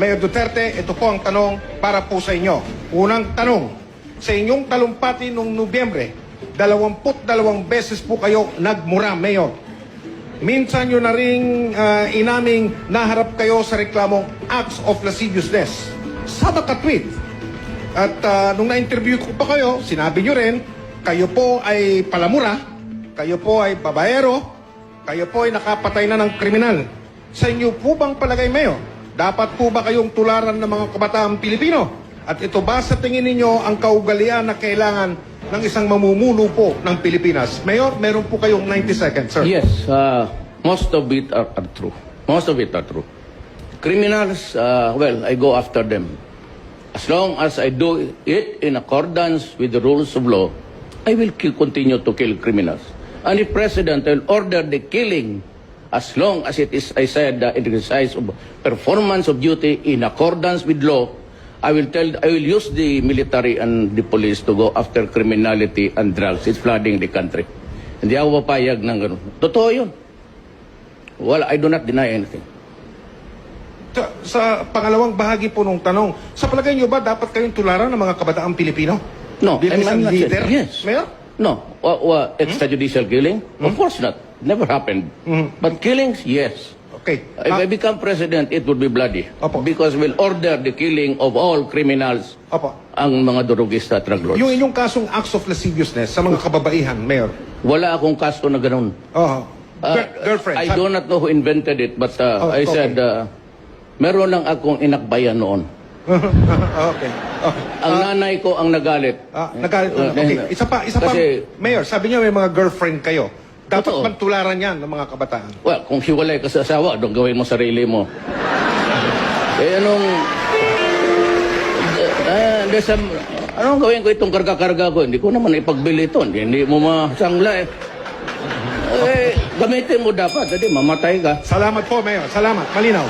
Mayor Duterte, ito po ang tanong para po sa inyo. Unang tanong, sa inyong talumpati noong Nobyembre, dalawamput dalawang beses po kayo nagmura, Mayor. Minsan nyo na rin ah, inaming naharap kayo sa reklamong acts of lasciviousness. Sa makatweet. At ah, nung na-interview ko pa kayo, sinabi nyo rin, kayo po ay palamura, kayo po ay babaero, kayo po ay nakapatay na ng kriminal. Sa inyo po bang palagay, Mayor? Dapat po ba kayong tularan ng mga kabataang Pilipino? At ito ba sa tingin ninyo ang kaugalian na kailangan ng isang mamumuno po ng Pilipinas? Mayor, meron po kayong 90 seconds, sir. Yes, uh, most of it are, are true. Most of it are true. Criminals, uh, well, I go after them. As long as I do it in accordance with the rules of law, I will continue to kill criminals. And if President will order the killing, as long as it is, I said, the exercise of performance of duty in accordance with law, I will tell, I will use the military and the police to go after criminality and drugs. It's flooding the country. Hindi ako papayag ng ganun. Totoo yun. Well, I do not deny anything. Sa, sa pangalawang bahagi po nung tanong, sa palagay nyo ba dapat kayong tularan ng mga kabataang Pilipino? No, Bilang I'm- I'm not leader? yes. Mayor? No. Wa, wa, extrajudicial killing? Of course not. Never happened. But killings, yes. Okay. If Ah, I become president, it would be bloody. Opo. Because we'll order the killing of all criminals, Opo. ang mga durugista at drug lords. Yung inyong kasong acts of lasciviousness sa mga kababaihan, Mayor. Wala akong kaso na ganun. Oh, Uh, Gir- girlfriend. I sabi- do not know who invented it, but Oh, uh, I okay. said, uh, meron lang akong inakbayan noon. okay. okay. Ang nanay ko ang nagalit. Ah, nagalit Uh, na. Okay. then, Isa pa, isa pa. kasi- Mayor, sabi niya may mga girlfriend kayo. Dapat Totoo. bang tularan yan ng mga kabataan? Well, kung hiwalay ka sa asawa, doon gawin mo sarili mo. eh, anong... Uh, there's some, anong gawin ko itong karga-karga ko? Hindi ko naman ipagbili ito. Hindi, hindi mo masangla eh. Eh, gamitin mo dapat. Hindi, mamatay ka. Salamat po, Mayor. Salamat. Malinaw.